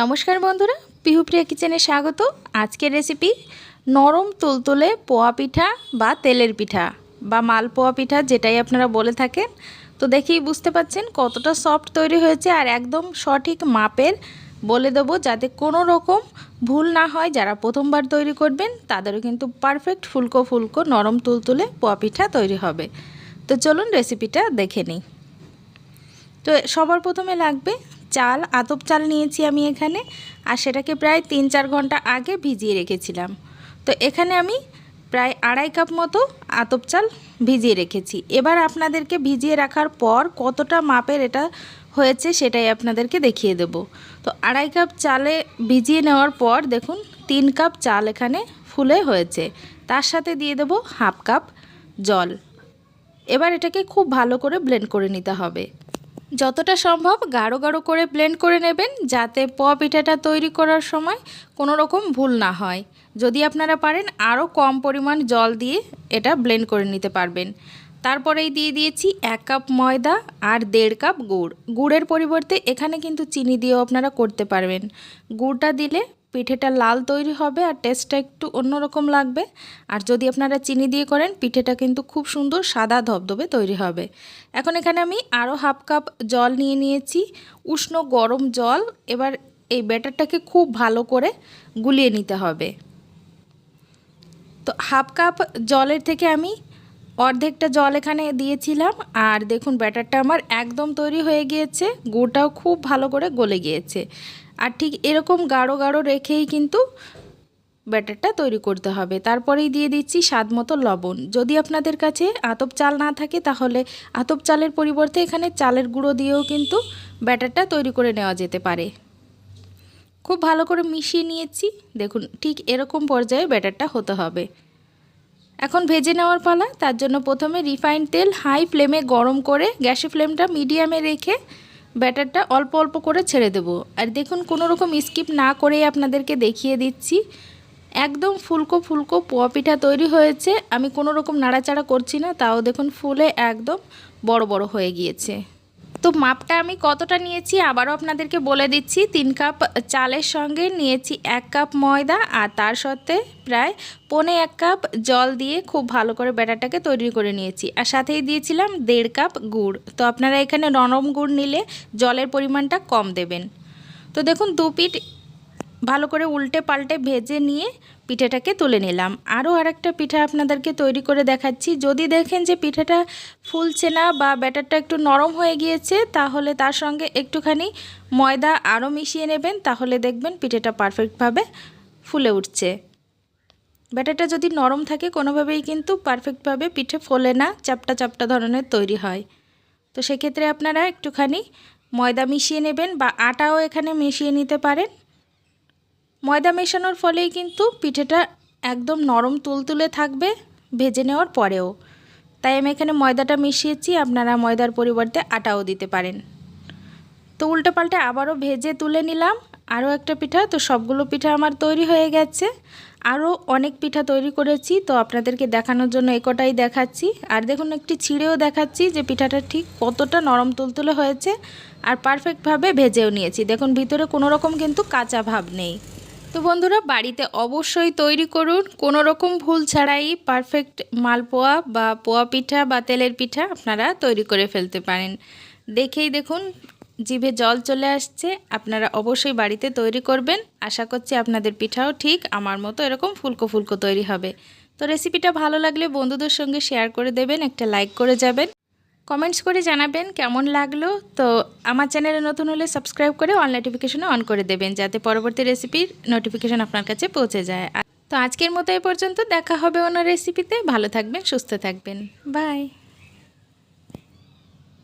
নমস্কার বন্ধুরা, পিহুপ্রিয়া কিচেনে স্বাগত। আজকের রেসিপি, নরম তুলতুলে পোয়া পিঠা বা তেলের পিঠা বা মালপোয়া পিঠা যেটাই আপনারা বলে থাকেন। তো দেখেই বুঝতে পাচ্ছেন কতটা সফট তৈরি হয়েছে আর একদম সঠিক মাপের বলে দেবো যাতে কোনো রকম ভুল না হয়। যারা প্রথমবার তৈরি করবেন, তাদেরও কিন্তু পারফেক্ট ফুলকো ফুলকো নরম তুলতুলে পোয়া পিঠা তৈরি হবে। তো চলুন রেসিপিটা দেখে নিই। তো সবার প্রথমে লাগবে চাল, আতপ চাল নিয়েছি আমি এখানে আর সেটাকে প্রায় তিন চার ঘণ্টা আগে ভিজিয়ে রেখেছিলাম। তো এখানে আমি প্রায় আড়াই কাপ মতো আতপ চাল ভিজিয়ে রেখেছি। এবার আপনাদেরকে ভিজিয়ে রাখার পর কতটা মাপের এটা হয়েছে সেটাই আপনাদেরকে দেখিয়ে দেব। তো আড়াই কাপ চালে ভিজিয়ে নেওয়ার পর দেখুন তিন কাপ চাল এখানে ফুলে হয়েছে। তার সাথে দিয়ে দেব হাফ কাপ জল। এবার এটাকে খুব ভালো করে ব্লেন্ড করে নিতে হবে। যতটা সম্ভব গাঢ় গাঢ় করে ব্লেন্ড করে নেবেন যাতে প পিঠাটা তৈরি করার সময় কোনো রকম ভুল না হয়। যদি আপনারা পারেন আরও কম পরিমাণ জল দিয়ে এটা ব্লেন্ড করে নিতে পারবেন। তারপরেই দিয়ে দিয়েছি এক কাপ ময়দা আর দেড় কাপ গুড়। গুড়ের পরিবর্তে এখানে কিন্তু চিনি দিয়েও আপনারা করতে পারবেন। গুড়টা দিলে পিঠেটা লাল তৈরি হবে আর টেস্টটা একটু অন্যরকম লাগবে। আর যদি আপনারা চিনি দিয়ে করেন, পিঠেটা কিন্তু খুব সুন্দর সাদা ধবধবে তৈরি হবে। এখন এখানে আমি আরও হাফ কাপ জল নিয়ে নিয়েছি, উষ্ণ গরম জল। এবার এই ব্যাটারটাকে খুব ভালো করে গুলিয়ে নিতে হবে। তো হাফ কাপ জলের থেকে আমি অর্ধেকটা জল এখানে দিয়েছিলাম। আর দেখুন, ব্যাটারটা আমার একদম তৈরি হয়ে গিয়েছে, গুড়টাও খুব ভালো করে গলে গিয়েছে। আর ঠিক এরকম গাঢ় গাঢ় রেখেই কিন্তু ব্যাটারটা তৈরি করতে হবে। তারপরেই দিয়ে দিচ্ছি স্বাদ মতো লবণ। যদি আপনাদের কাছে আতপ চাল না থাকে, তাহলে আতপ চালের পরিবর্তে এখানে চালের গুঁড়ো দিয়েও কিন্তু ব্যাটারটা তৈরি করে নেওয়া যেতে পারে। খুব ভালো করে মিশিয়ে নিয়েছি। দেখুন, ঠিক এরকম পর্যায়ে ব্যাটারটা হতে হবে। এখন ভেজে নেওয়ার পালা, তার জন্য প্রথমে রিফাইন তেল হাই ফ্লেমে গরম করে গ্যাসের ফ্লেমটা মিডিয়ামে রেখে ব্যাটারটা অল্প অল্প করে ছেড়ে দেব। আর দেখুন কোনো রকম স্কিপ না করেই আপনাদেরকে দেখিয়ে দিচ্ছি। একদম ফুলকো ফুলকো পোয়া পিঠা তৈরি হয়েছে। আমি কোনো রকম নাড়াচাড়া করছি না, তাও দেখুন ফুলে একদম বড় বড় হয়ে গিয়েছে। তো মাপটা আমি কতটা নিয়েছি আবারও আপনাদেরকে বলে দিচ্ছি। তিন কাপ চালের সঙ্গে নিয়েছি এক কাপ ময়দা আর তার সাথে প্রায় পনে এক কাপ জল দিয়ে খুব ভালো করে ব্যাটারটাকে তৈরি করে নিয়েছি। আর সাথেই দিয়েছিলাম দেড় কাপ গুড়। তো আপনারা এখানে নরম গুড় নিলে জলের পরিমাণটা কম দেবেন। তো দেখুন, দু পিঠ ভালো করে উল্টে পাল্টে ভেজে নিয়ে পিঠাটাকে তুলে নিলাম। আরও আরেকটা পিঠা আপনাদেরকে তৈরি করে দেখাচ্ছি। যদি দেখেন যে পিঠাটা ফুলছে না বা ব্যাটারটা একটু নরম হয়ে গিয়েছে, তাহলে তার সঙ্গে একটুখানি ময়দা আরও মিশিয়ে নেবেন, তাহলে দেখবেন পিঠাটা পারফেক্টভাবে ফুলে উঠছে। ব্যাটারটা যদি নরম থাকে, কোনোভাবেই কিন্তু পারফেক্টভাবে পিঠে ফোলে না, চাপটা চাপটা ধরনের তৈরি হয়। তো সেক্ষেত্রে আপনারা একটুখানি ময়দা মিশিয়ে নেবেন বা আটাও এখানে মিশিয়ে নিতে পারেন। ময়দা মেশানোর ফলেই কিন্তু পিঠেটা একদম নরম তুলতুলে থাকবে, ভেজে নেওয়ার পরেও। তাই আমি এখানে ময়দাটা মিশিয়েছি, আপনারা ময়দার পরিবর্তে আটাও দিতে পারেন। তো উল্টো পাল্টে আবারও ভেজে তুলে নিলাম। আরও একটা পিঠা, তো সবগুলো পিঠা আমার তৈরি হয়ে গেছে। আরও অনেক পিঠা তৈরি করেছি, তো আপনাদেরকে দেখানোর জন্য একটাই দেখাচ্ছি। আর দেখুন, একটি ছিঁড়েও দেখাচ্ছি যে পিঠাটা ঠিক কতটা নরম তুলতুলে হয়েছে। আর পারফেক্টভাবে ভেজেও নিয়েছি। দেখুন, ভিতরে কোনো রকম কিন্তু কাঁচা ভাব নেই। তো বন্ধুরা, বাড়িতে অবশ্যই তৈরি করুন। কোনো রকম ভুল ছাড়াই পারফেক্ট মালপোয়া বা পোয়া পিঠা বা তেলের পিঠা আপনারা তৈরি করে ফেলতে পারেন। দেখেই দেখুন, জিভে জল চলে আসছে। আপনারা অবশ্যই বাড়িতে তৈরি করবেন। আশা করছি আপনাদের পিঠাও ঠিক, আমার মতো এরকম ফুলকো ফুলকো তৈরি হবে। তো রেসিপিটা ভালো লাগলে বন্ধুদের সঙ্গে শেয়ার করে দেবেন, একটা লাইক করে যাবেন। কমেন্টস করে জানাবেন কেমন লাগল। তো আমার চ্যানেলে নতুন হলে সাবস্ক্রাইব করে অন নোটিফিকেশনে অন করে দেবেন, যাতে পরবর্তী রেসিপির নোটিফিকেশন আপনার কাছে পৌঁছে যায়। তো আজকের মতো এই পর্যন্ত, দেখা হবে অন্য রেসিপিতে ভালো থাকবেন, সুস্থ থাকবেন। বাই